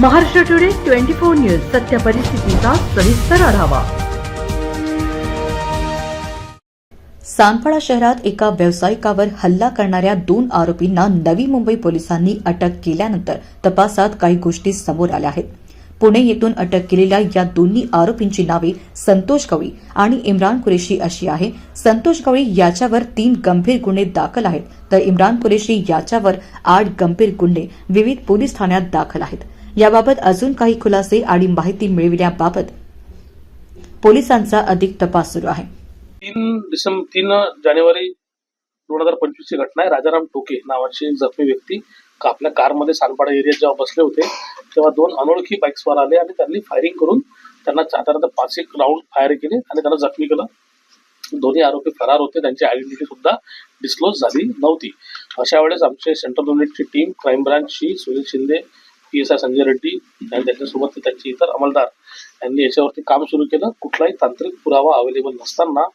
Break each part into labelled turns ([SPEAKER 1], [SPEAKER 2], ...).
[SPEAKER 1] Maharashtra today twenty four news सत्य परिस्थितीचा सविस्तर आढावा.
[SPEAKER 2] सांगपाडा शहरात एका व्यावसायिकावर हल्ला करणाऱ्या दोन आरोपींना नवी मुंबई पोलिसांनी अटक केल्यानंतर तपासात काही गोष्टी समोर आल्या आहेत. पुणे येथून अटक केलेल्या या दोन्ही आरोपींची नावे संतोष गवळी आणि इम्रान कुरेशी अशी आहे. संतोष गवळी याच्यावर तीन गंभीर गुन्हे दाखल आहेत. तर इम्रान कुरेशी याच्यावर आठ गंभीर गुन्हे विविध पोलीस ठाण्यात दाखल आहेत. याबाबत अजून काही खुलासे आणि माहिती मिळविण्याबाबत पोलिसांचा अधिक तपास सुरू आहे.
[SPEAKER 3] तीन डिसेंबर तीन जानेवारी दोन हजार पंचवीसची घटना आहे. राजाराम टोके नावाची जखमी व्यक्ती आपल्या कारमध्ये सानपाडा एरियात जेव्हा बसले होते तेव्हा दोन अनोळखी बाईक्सवर आले आणि त्यांनी फायरिंग करून त्यांना साधारणतः पाच एक राऊंड फायर केले आणि त्यांना जखमी केलं. दोन्ही आरोपी फरार होते. त्यांची आयडेंटिटी सुद्धा डिस्क्लोज झाली नव्हती. अशा वेळेस आमचे सेंट्रल युनिटची team crime ब्रांचची Sunil Shinde P S I Sanjay Reddy आणि त्यांच्यासोबत त्यांचे इतर अंमलदार यांनी याच्यावरती काम सुरू केलं. कुठलाही तांत्रिक पुरावा अवेलेबल नसताना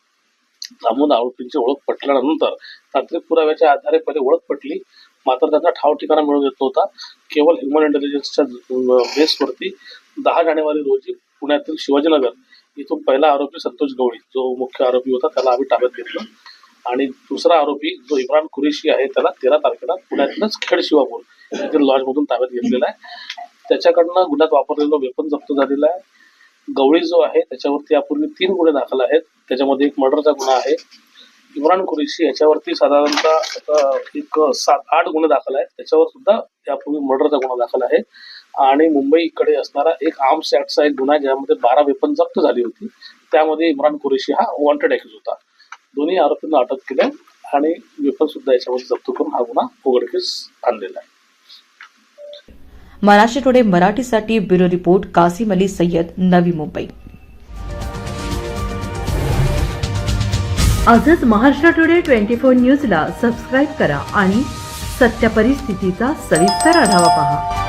[SPEAKER 3] लांबून आरोपींची ओळख पटल्यानंतर तांत्रिक पुराव्याच्या आधारे पहिले ओळख पटली. मात्र त्यांचा ठाव ठिकाणा मिळून येत होता केवळ ह्युमन इंटेलिजन्सच्या बेसवरती दहा जानेवारी रोजी पुण्यातील शिवाजीनगर इथून पहिला आरोपी संतोष गवळी जो मुख्य आरोपी होता त्याला आम्ही ताब्यात घेतलं. आणि दुसरा आरोपी जो इम्रान कुरेशी आहे त्याला तेरा तारखेला पुण्यातूनच खेड शिवापूर येथील लॉजमधून ताब्यात घेतलेला आहे. त्याच्याकडनं गुन्ह्यात वापरलेलं वेपन जप्त झालेलं आहे. गवळी जो आहे त्याच्यावरती यापूर्वी तीन गुन्हे दाखल आहेत. त्याच्यामध्ये एक मर्डरचा गुन्हा आहे. इम्रान कुरेशी याच्यावरती साधारणतः एक सात आठ गुन्हे दाखल आहेत. त्याच्यावर सुद्धा यापूर्वी मर्डरचा गुन्हा दाखल आहे. आणि मुंबईकडे असणारा एक आर्म्स ऍक्टचा एक गुन्हा ज्यामध्ये बारा वेपन जप्त झाली होती. त्यामध्ये इम्रान कुरेशी हा वॉन्टेड ॲक्यूज होता. दोन्ही आरोपींना अटक केल्या आणि वेपन सुद्धा याच्यामध्ये जप्त करून हा गुन्हा उघडकीस आणलेला आहे.
[SPEAKER 2] महाराष्ट्र टुडे मराठीसाठी ब्युरो रिपोर्ट कासिम अली सय्यद नवी मुंबई.
[SPEAKER 1] आजच महाराष्ट्र टुडे ट्वेंटी फोर न्यूजला सबस्क्राईब करा आणि सत्य परिस्थितीचा सविस्तर आढावा पहा.